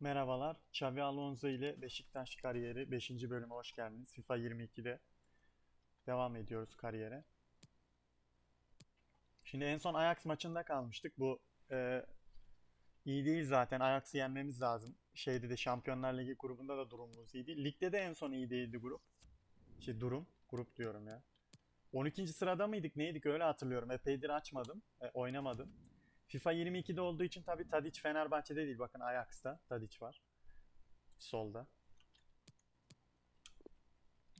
Merhabalar. Xavi Alonso ile Beşiktaş kariyeri 5. bölüme hoş geldiniz. FIFA 22'de devam ediyoruz kariyere. Şimdi en son Ajax maçında kalmıştık. Bu e, iyi değil zaten. Ajax'ı yenmemiz lazım. Şeyde de Şampiyonlar Ligi grubunda da durumumuz iyiydi. Ligde de en son iyi değildi grup. Şey durum. Grup diyorum ya. 12. sırada mıydık neydik öyle hatırlıyorum. Epeydir açmadım. e, oynamadım. FIFA 22'de olduğu için tabii Tadic Fenerbahçe'de değil. Bakın Ajax'ta Tadic var. Solda.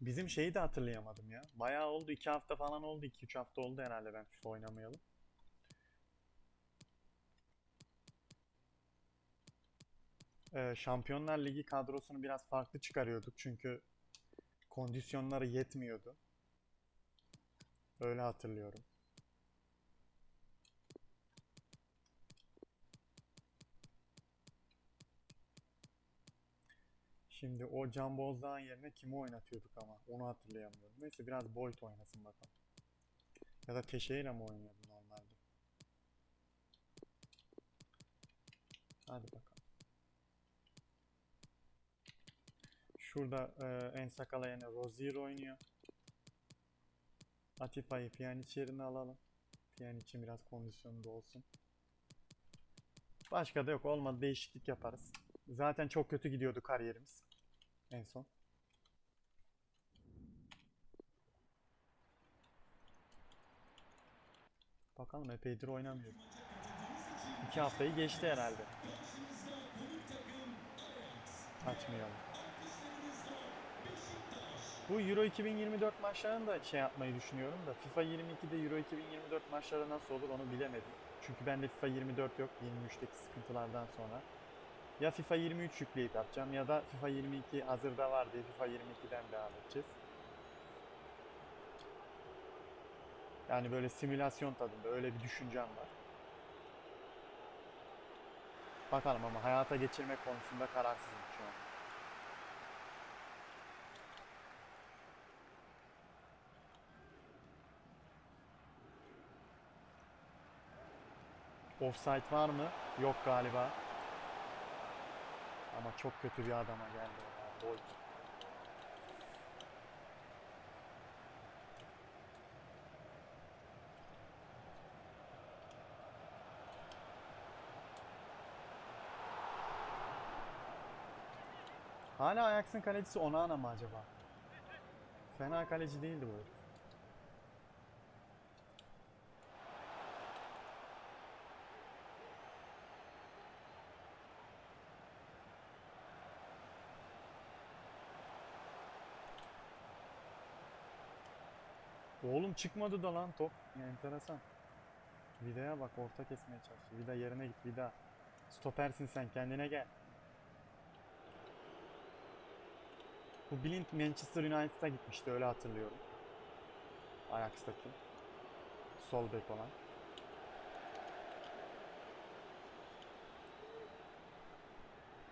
Bizim şeyi de hatırlayamadım ya. Bayağı oldu. 2 hafta falan oldu. 2-3 hafta oldu herhalde ben FIFA oynamayalım. Ee, Şampiyonlar Ligi kadrosunu biraz farklı çıkarıyorduk. Çünkü kondisyonları yetmiyordu. Öyle hatırlıyorum. Şimdi o Can Bozdağ'ın yerine kimi oynatıyorduk ama onu hatırlayamıyorum. Neyse biraz Boyd oynasın bakalım. Ya da Teixeira mı oynuyordu normalde? Hadi bakalım. Şurada e, en sakala yerine Rozier oynuyor. Atipa'yı Pjanic yerine alalım. Pjanic'in biraz kondisyonu da olsun. Başka da yok. Olmadı değişiklik yaparız. Zaten çok kötü gidiyordu kariyerimiz. En son. Bakalım epeydir oynamıyor. İki haftayı geçti herhalde. Açmayalım. Bu Euro 2024 maçlarını da şey yapmayı düşünüyorum da FIFA 22'de Euro 2024 maçları nasıl olur onu bilemedim. Çünkü bende FIFA 24 yok 23'teki sıkıntılardan sonra. Ya FIFA 23 yükleyip yapacağım ya da FIFA 22 hazırda var diye FIFA 22'den devam edeceğiz. Yani böyle simülasyon tadında öyle bir düşüncem var. Bakalım ama hayata geçirmek konusunda kararsızım şu an. Offside var mı? Yok galiba. Ama çok kötü bir adama geldi. ya, Boyd. Hala Ajax'ın kalecisi Onana mı acaba? Fena kaleci değildi bu herif. Oğlum çıkmadı da lan top. Ya, enteresan. Vida'ya bak orta kesmeye çalışıyor. Vida yerine git Vida. Stopersin sen kendine gel. Bu Blind Manchester United'a gitmişti öyle hatırlıyorum. Ajax'taki. Sol bek olan.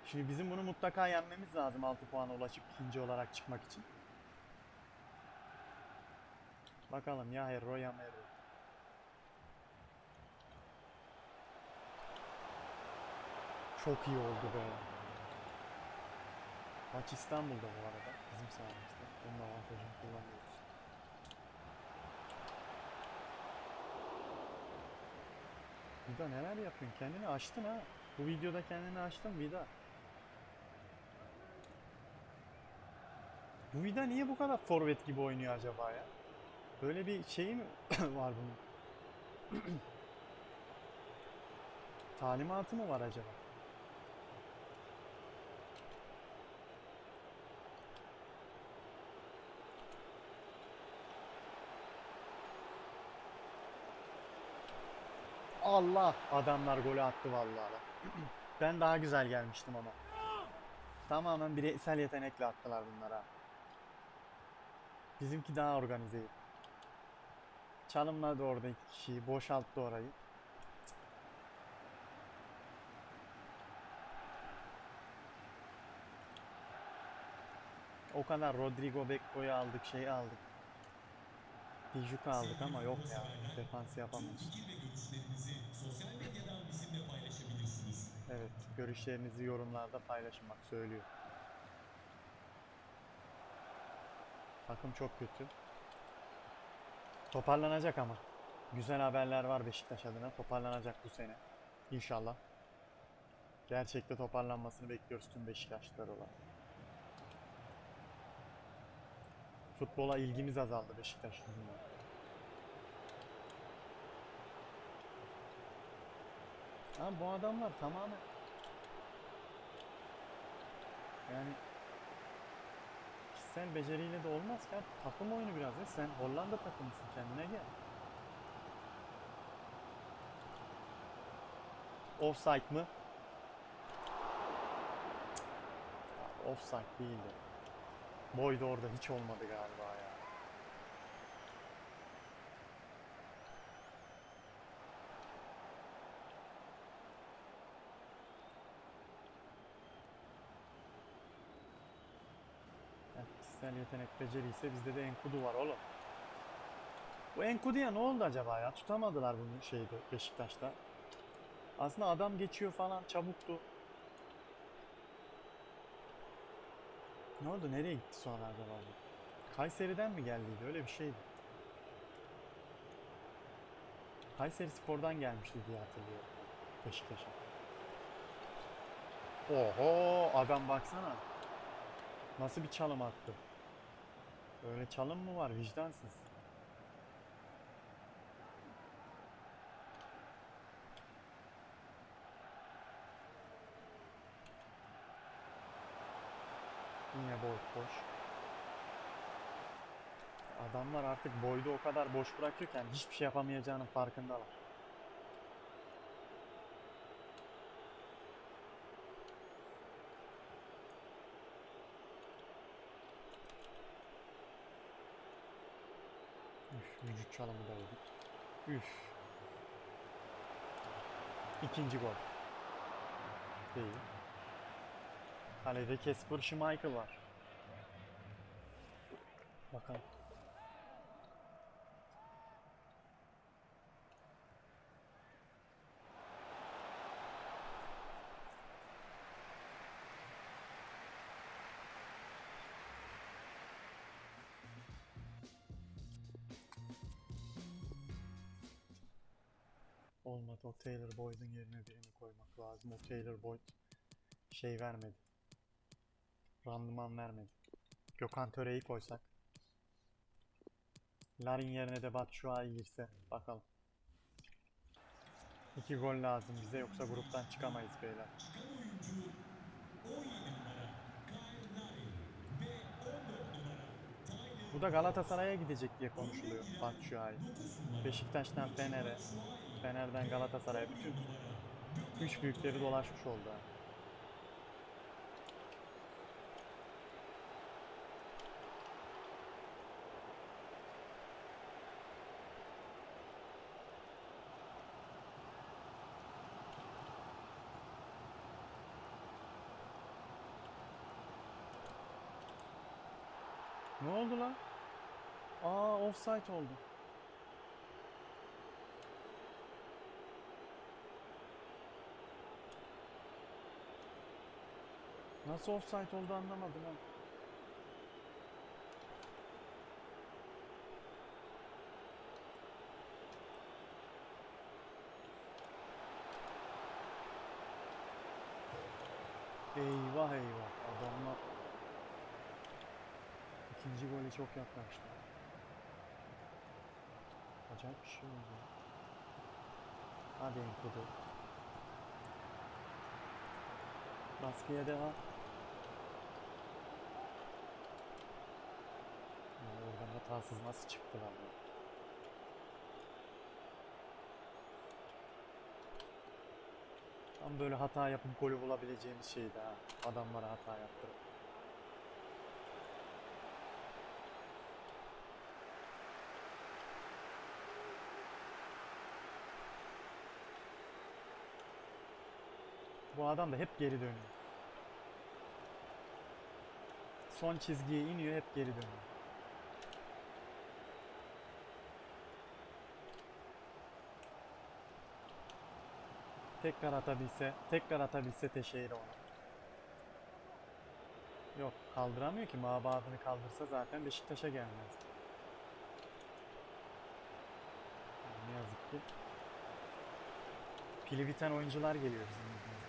Şimdi bizim bunu mutlaka yenmemiz lazım 6 puana ulaşıp ikinci olarak çıkmak için. Bakalım ya Herro ya. Çok iyi oldu be. Maç İstanbul'da bu arada. Bizim sahamızda. Bunun avantajını kullanıyoruz. Vida neler yapıyorsun? Kendini açtın ha. Bu videoda kendini açtın Vida. Bu Vida niye bu kadar forvet gibi oynuyor acaba ya? Böyle bir şey mi var bunun? Talimatı mı var acaba? Allah! Adamlar golü attı vallahi. ben daha güzel gelmiştim ama. Tamamen bireysel yetenekle attılar bunlara. Bizimki daha organizeydi. Çalımladı orada iki kişiyi. Boşalttı orayı. O kadar Rodrigo Becco'yu aldık, şey aldık. Dijuk aldık ama yok ya. Defans yapamıyoruz. Evet. Görüşlerinizi yorumlarda paylaşın bak söylüyor. Takım çok kötü. Toparlanacak ama. Güzel haberler var Beşiktaş adına. Toparlanacak bu sene. İnşallah. Gerçekte toparlanmasını bekliyoruz tüm Beşiktaşlılar olarak. Futbola ilgimiz azaldı Beşiktaş yüzünden. Ha bu adamlar tamamen yani kişisel beceriyle de olmaz ki abi. Takım oyunu biraz ya. Sen Hollanda takımısın kendine gel. Offside mı? Offside değildi. Boy da orada hiç olmadı galiba ya. Kişisel yetenek beceri ise bizde de Enkudu var oğlum. Bu Enkudu'ya ne oldu acaba ya? Tutamadılar bunu şeyde Beşiktaş'ta. Aslında adam geçiyor falan çabuktu. Ne oldu? Nereye gitti sonra acaba? Kayseri'den mi geldiydi? Öyle bir şeydi. Kayseri Spor'dan gelmişti diye hatırlıyorum. Beşiktaş'a. Oho adam baksana. Nasıl bir çalım attı? Öyle çalım mı var vicdansız? Yine boy boş. Adamlar artık boyda o kadar boş bırakıyorken hiçbir şey yapamayacağının farkındalar. Üf, vücut çalımı da yedik. Üf. İkinci gol. Değil. Kalede Casper Schmeichel var. Bakalım. Olmadı. O Taylor Boyd'un yerine birini koymak lazım. O Taylor Boyd şey vermedi. Randıman vermedi. Gökhan Töre'yi koysak. Larin yerine de Batshuayi girse. Bakalım. İki gol lazım bize yoksa gruptan çıkamayız beyler. Bu da Galatasaray'a gidecek diye konuşuluyor Batshuayi. Beşiktaş'tan Fener'e, Fener'den Galatasaray'a bütün üç büyükleri dolaşmış oldu. Ne oldu lan? Aa offside oldu. Nasıl offside oldu anlamadım ha. Eyvah eyvah adamlar ikinci gole çok yaklaştı. Acayip bir şey oldu. Hadi Enkudu. Baskıya devam. Ya oradan hatasız nasıl çıktı lan? Tam böyle hata yapıp golü bulabileceğimiz şeydi ha. Adamlara hata yaptırıp. Bu adam da hep geri dönüyor. Son çizgiye iniyor hep geri dönüyor. Tekrar atabilse, tekrar atabilse Teşehir onu. Yok kaldıramıyor ki. Mabadını kaldırsa zaten Beşiktaş'a gelmez. Ne yazık ki. Pili biten oyuncular geliyor bizim ligimize.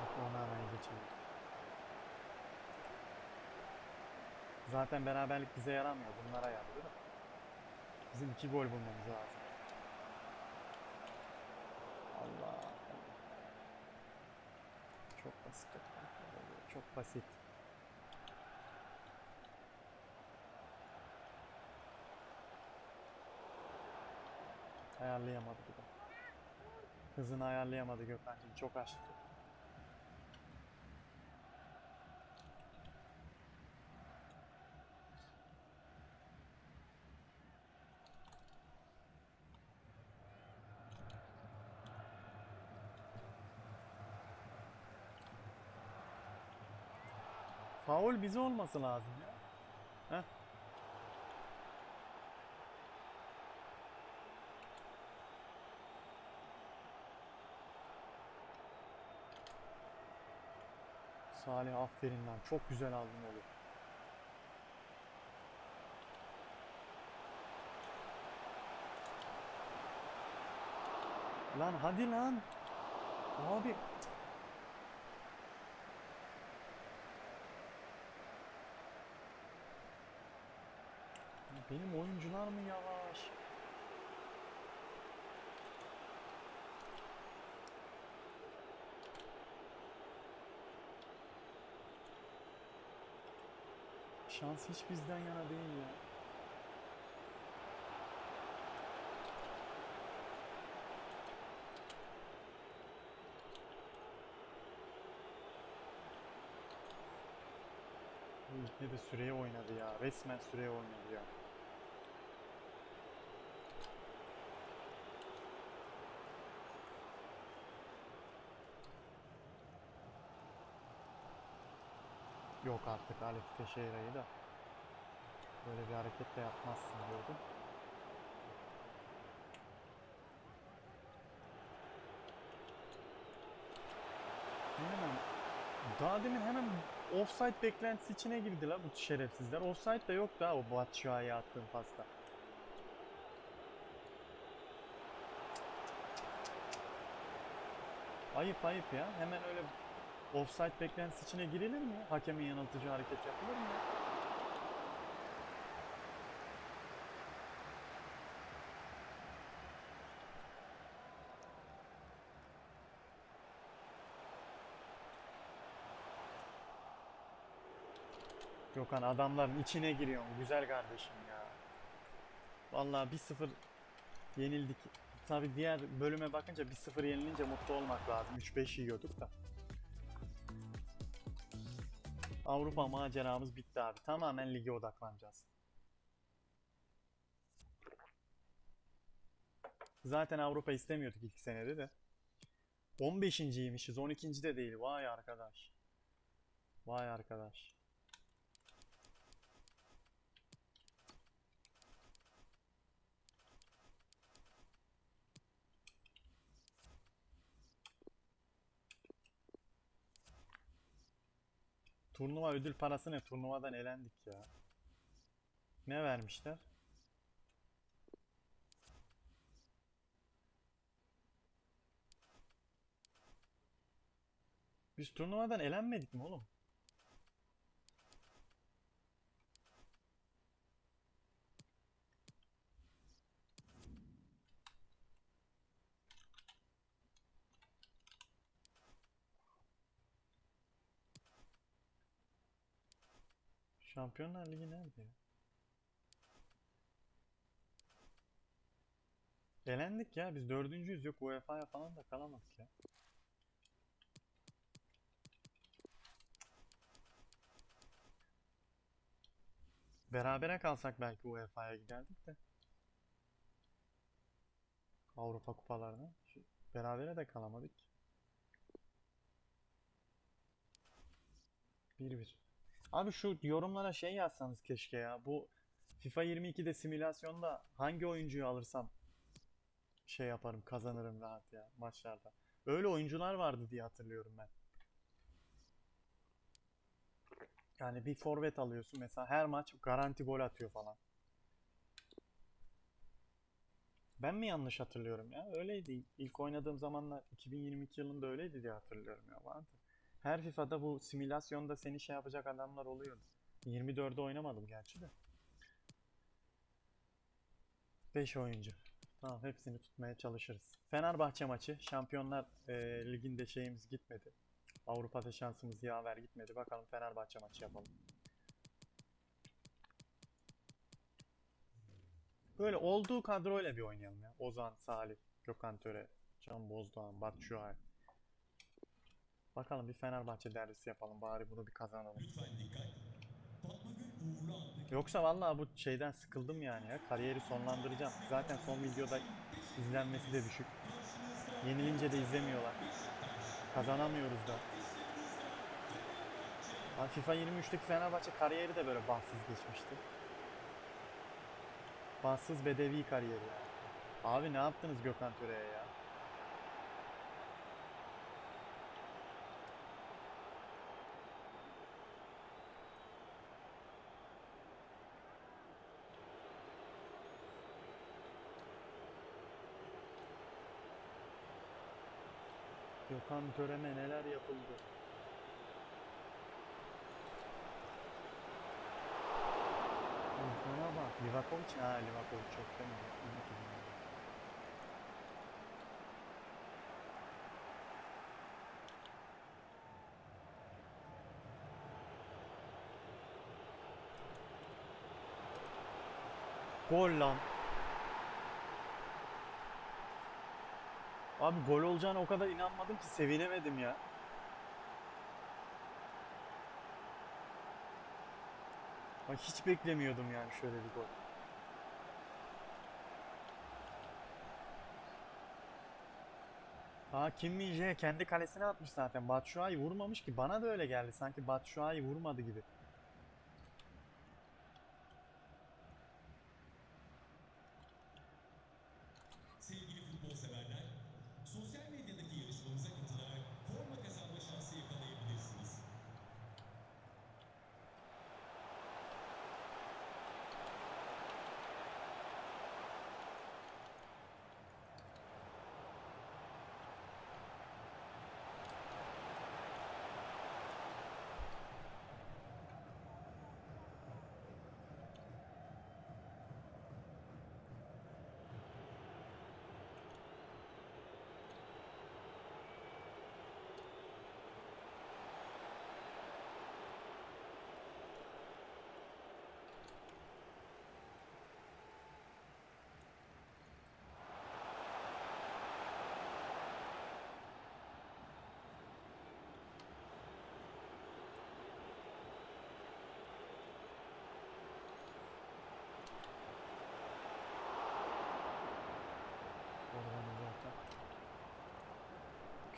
Bak onu hemen geçelim. Zaten beraberlik bize yaramıyor. Bunlara yarıyor da. Bizim iki gol bulmamız lazım. Allah. Çok basit. Çok basit. Ayarlayamadı bir de. Hızını ayarlayamadı Gökhan'cığım. Çok açtı. Faul bize olması lazım ya. Heh. Salih aferin lan. Çok güzel aldın oğlum. Lan hadi lan. Abi. Benim oyuncular mı yavaş? Şans hiç bizden yana değil ya. Ülke de süreye oynadı ya. Resmen süreye oynadı ya. Yok artık Alex Teixeira'yı da böyle bir hareket de yapmazsın diyordum. Hemen daha demin hemen offside beklentisi içine girdiler bu şerefsizler. Offside de yok da o Batshuayi'ye attığım pasta. Ayıp ayıp ya. Hemen öyle offside beklentisi içine girilir mi? Hakemin yanıltıcı hareket yapılır mı? Gökhan adamların içine giriyorsun güzel kardeşim ya. Vallahi 1-0 yenildik. Tabi diğer bölüme bakınca 1-0 yenilince mutlu olmak lazım. 3-5 yiyorduk da. Avrupa maceramız bitti abi. Tamamen lige odaklanacağız. Zaten Avrupa istemiyorduk ilk senede de. 15.ymişiz, 12. de değil. Vay arkadaş. Vay arkadaş. Turnuva ödül parası ne? Turnuvadan elendik ya. Ne vermişler? Biz turnuvadan elenmedik mi oğlum? Şampiyonlar Ligi nerede ya? Elendik ya biz dördüncüyüz yok UEFA'ya falan da kalamadık ya. Berabere kalsak belki UEFA'ya giderdik de. Avrupa kupalarına. Berabere de kalamadık. 1-1. Abi şu yorumlara şey yazsanız keşke ya. Bu FIFA 22'de simülasyonda hangi oyuncuyu alırsam şey yaparım kazanırım rahat ya maçlarda. Öyle oyuncular vardı diye hatırlıyorum ben. Yani bir forvet alıyorsun mesela her maç garanti gol atıyor falan. Ben mi yanlış hatırlıyorum ya? Öyleydi. İlk oynadığım zamanlar 2022 yılında öyleydi diye hatırlıyorum ya. Vardı. Her FIFA'da bu simülasyonda seni şey yapacak adamlar oluyordu. 24'de oynamadım gerçi de. 5 oyuncu. Tamam hepsini tutmaya çalışırız. Fenerbahçe maçı. Şampiyonlar e, Ligi'nde şeyimiz gitmedi. Avrupa'da şansımız yaver gitmedi. Bakalım Fenerbahçe maçı yapalım. Böyle olduğu kadroyla bir oynayalım ya. Ozan, Salih, Gökhan Töre, Can Bozdoğan, Batshuayi. Bakalım bir Fenerbahçe derbisi yapalım. Bari bunu bir kazanalım. Yoksa vallahi bu şeyden sıkıldım yani ya. Kariyeri sonlandıracağım. Zaten son videoda izlenmesi de düşük. Yenilince de izlemiyorlar. Kazanamıyoruz da. Ha, FIFA 23'teki Fenerbahçe kariyeri de böyle bahtsız geçmişti. Bahtsız bedevi kariyeri. Abi ne yaptınız Gökhan Töre'ye ya? Gökhan Tören'e neler yapıldı? Buna bak. Livakovic. Ha Livakovic çok değil mi? Gol lan. Abi gol olacağına o kadar inanmadım ki sevinemedim ya. Bak hiç beklemiyordum yani şöyle bir gol. Aa Kim Min-jae kendi kalesine atmış zaten. Batshuayi vurmamış ki. Bana da öyle geldi. Sanki Batshuayi vurmadı gibi.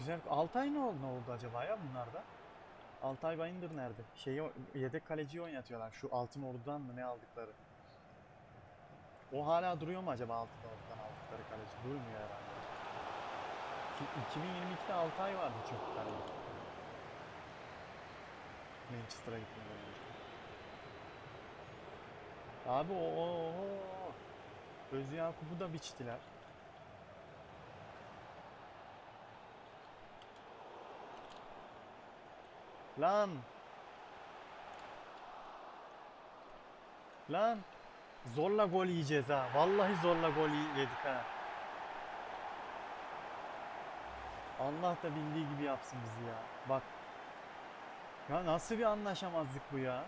Güzel. Altay ne oldu, ne oldu acaba ya bunlarda? Altay Bayındır nerede? Şeyi yedek kaleciyi oynatıyorlar. Şu Altın Ordu'dan mı ne aldıkları? O hala duruyor mu acaba Altın Ordu'dan aldıkları kaleci? Durmuyor herhalde. Ki 2022'de Altay vardı çok kaleci. Manchester'a gitmeden önce. Abi o o da biçtiler. Lan. Lan. Zorla gol yiyeceğiz ha. Vallahi zorla gol yedik ha. Allah da bildiği gibi yapsın bizi ya. Bak. Ya nasıl bir anlaşamazlık bu ya?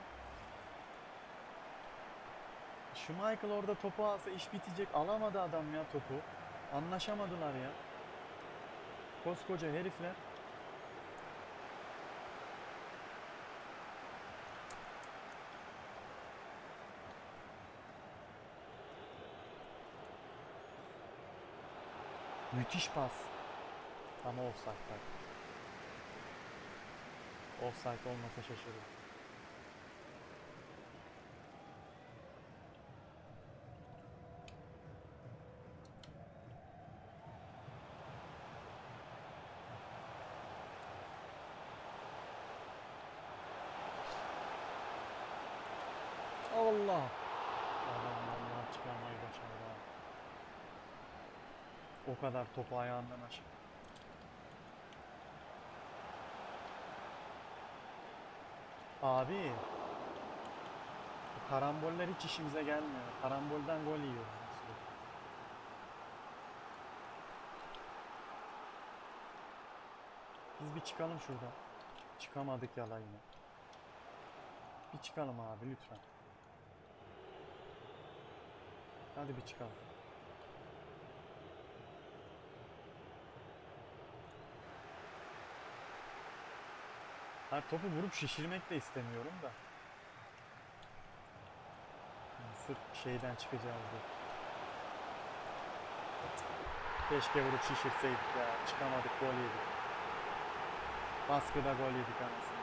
Şu Michael orada topu alsa iş bitecek. Alamadı adam ya topu. Anlaşamadılar ya. Koskoca herifler. Müthiş pas. Ama offside'da. Offside olmasa şaşırırım. Allah! Adam vallahi çıkarmayı başardı ha. O kadar topu ayağından aşıp. Abi. Karamboller hiç işimize gelmiyor. Karambolden gol yiyoruz. Biz bir çıkalım şuradan. Çıkamadık yala yine. Bir çıkalım abi lütfen. Hadi bir çıkalım. Hayır topu vurup şişirmek de istemiyorum da. Yani sırf şeyden çıkacağız diye. Keşke vurup şişirseydik ya. Çıkamadık gol yedik. Baskıda gol yedik anasını.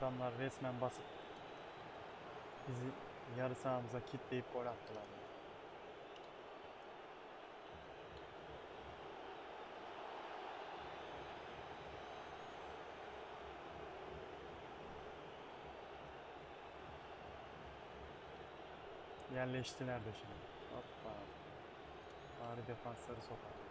Adamlar resmen basıp bizi yarı sahamıza kitleyip gol attılar. ya. Yerleştiler de şimdi. Hoppa. Bari defansları sokar.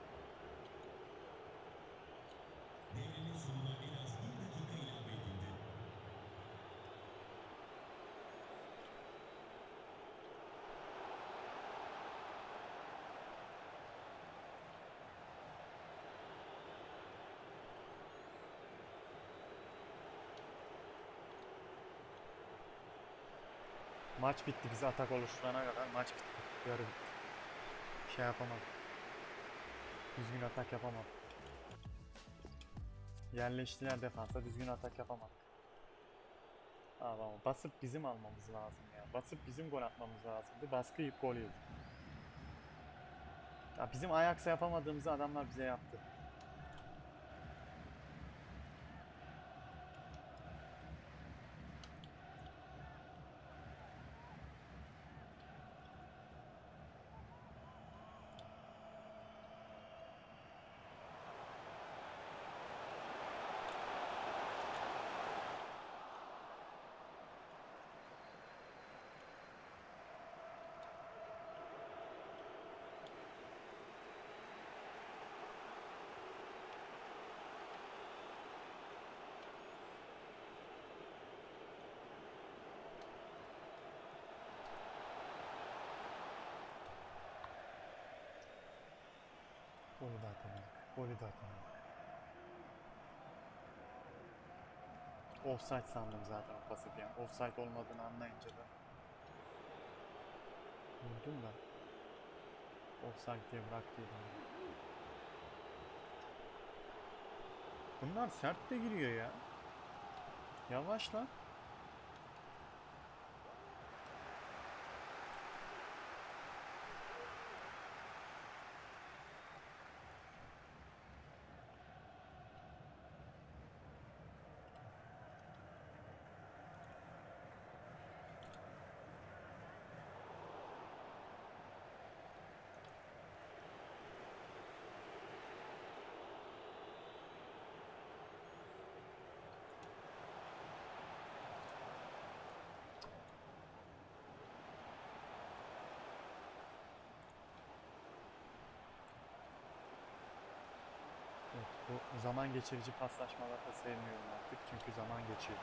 Maç bitti. Biz atak oluşturana kadar maç bitti. Yarı bitti. Şey yapamadık. Düzgün atak yapamadık. Yerleştiler defansa. Düzgün atak yapamadık. Ama basıp bizim almamız lazım ya. Basıp bizim gol atmamız lazımdı. Baskı yiyip gol yedik. Ya bizim Ajax'a yapamadığımızı adamlar bize yaptı. Golü de atamadık. Golü de atamadık. Offside sandım zaten o pası an. Offside olmadığını anlayınca da. Vurdum da. Offside diye bıraktıydım. Bunlar sert de giriyor ya. Yavaş lan. Evet, bu zaman geçirici paslaşmaları da sevmiyorum artık çünkü zaman geçiyor.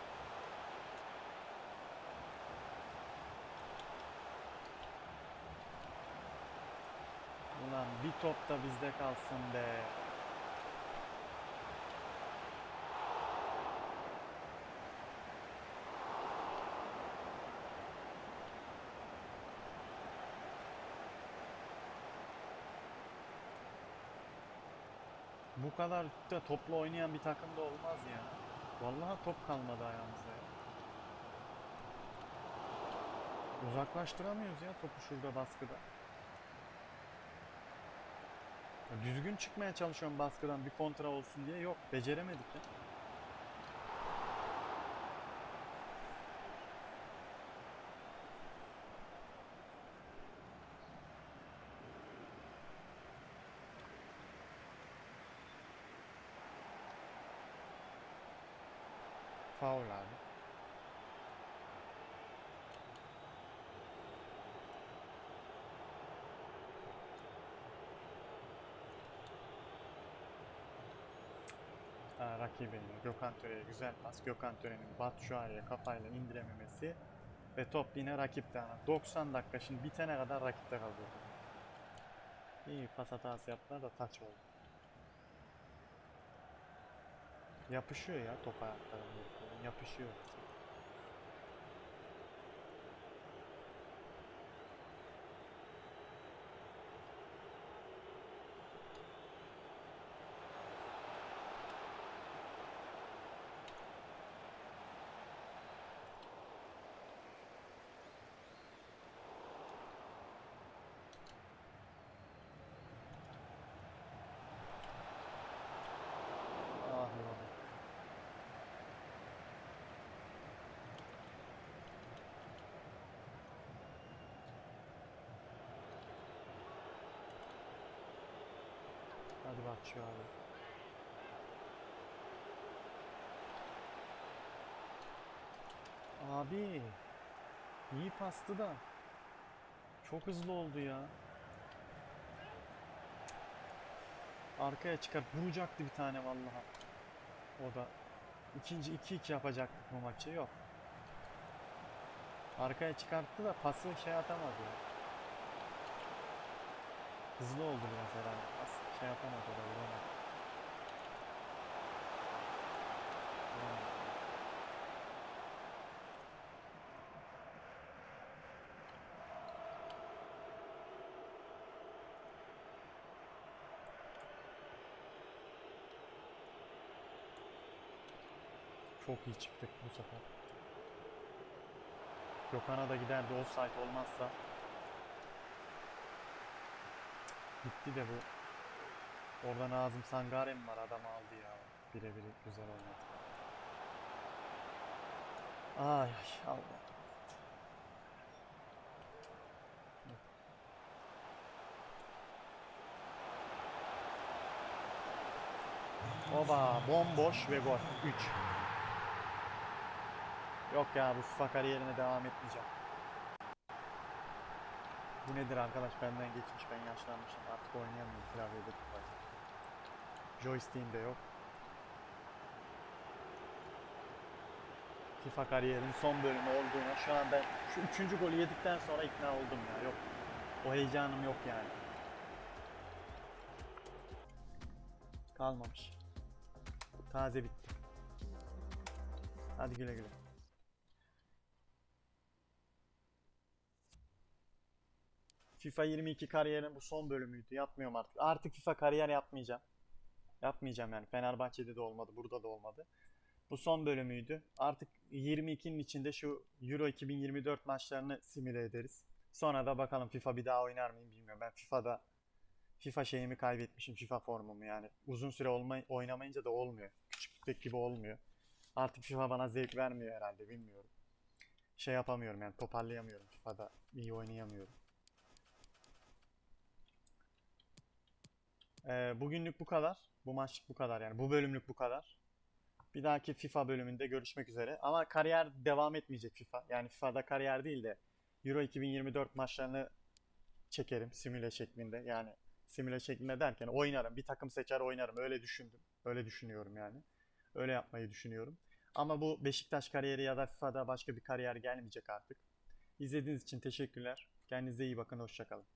Ulan bir top da bizde kalsın be. Bu kadar da toplu oynayan bir takımda olmaz ya. Vallahi top kalmadı ayağımızda ya. Uzaklaştıramıyoruz ya topu şurada baskıda. Düzgün çıkmaya çalışıyorum baskıdan bir kontra olsun diye. Yok beceremedik ya. Faul abi. Ha, rakibinin Gökhan Töre'ye güzel pas. Gökhan Töre'nin Batshuayi'ye kafayla indirememesi ve top yine rakipte. ama 90 dakika şimdi bitene kadar rakipte kalıyor. İyi pas hatası yaptılar da taç oldu. Yapışıyor ya top ayaklarına. Yapışıyor. Ah ulan. Hadi bak şu abi. Abi. iyi pastı da. Çok hızlı oldu ya. Arkaya çıkar vuracaktı bir tane vallahi. O da ikinci 2-2 yapacaktık bu maçı yok. Arkaya çıkarttı da pası şey atamadı. Hızlı oldu biraz herhalde. Şey yapamadı da. Vuramadı. Çok iyi çıktık bu sefer. Gökhan'a da giderdi offside olmazsa. Gitti de bu. Orada Nazım Sangare mi var? Adam aldı ya. Birebir güzel olmadı. Ay ay Allah. Oba bomboş ve gol. 3. Yok ya bu FIFA kariyerine devam etmeyeceğim. Bu nedir arkadaş benden geçmiş ben yaşlanmışım artık oynayamıyorum klavyede FIFA. Joystick'im de yok. FIFA kariyerin son bölümü olduğuna şu an ben şu üçüncü golü yedikten sonra ikna oldum ya yok. O heyecanım yok yani. Kalmamış. Taze bitti. Hadi güle güle. FIFA 22 kariyerin bu son bölümüydü. Yapmıyorum artık. Artık FIFA kariyer yapmayacağım. Yapmayacağım yani. Fenerbahçe'de de olmadı, burada da olmadı. Bu son bölümüydü. Artık 22'nin içinde şu Euro 2024 maçlarını simüle ederiz. Sonra da bakalım FIFA bir daha oynar mıyım bilmiyorum. Ben FIFA'da FIFA şeyimi kaybetmişim, FIFA formumu yani. Uzun süre olmay oynamayınca da olmuyor. Küçüklük gibi olmuyor. Artık FIFA bana zevk vermiyor herhalde bilmiyorum. Şey yapamıyorum yani toparlayamıyorum FIFA'da. iyi oynayamıyorum. Ee, bugünlük bu kadar. Bu maçlık bu kadar yani. Bu bölümlük bu kadar. Bir dahaki FIFA bölümünde görüşmek üzere. Ama kariyer devam etmeyecek FIFA. Yani FIFA'da kariyer değil de Euro 2024 maçlarını çekerim simüle şeklinde. Yani simüle şeklinde derken oynarım. Bir takım seçer oynarım. Öyle düşündüm. Öyle düşünüyorum yani. Öyle yapmayı düşünüyorum. Ama bu Beşiktaş kariyeri ya da FIFA'da başka bir kariyer gelmeyecek artık. İzlediğiniz için teşekkürler. Kendinize iyi bakın. Hoşçakalın.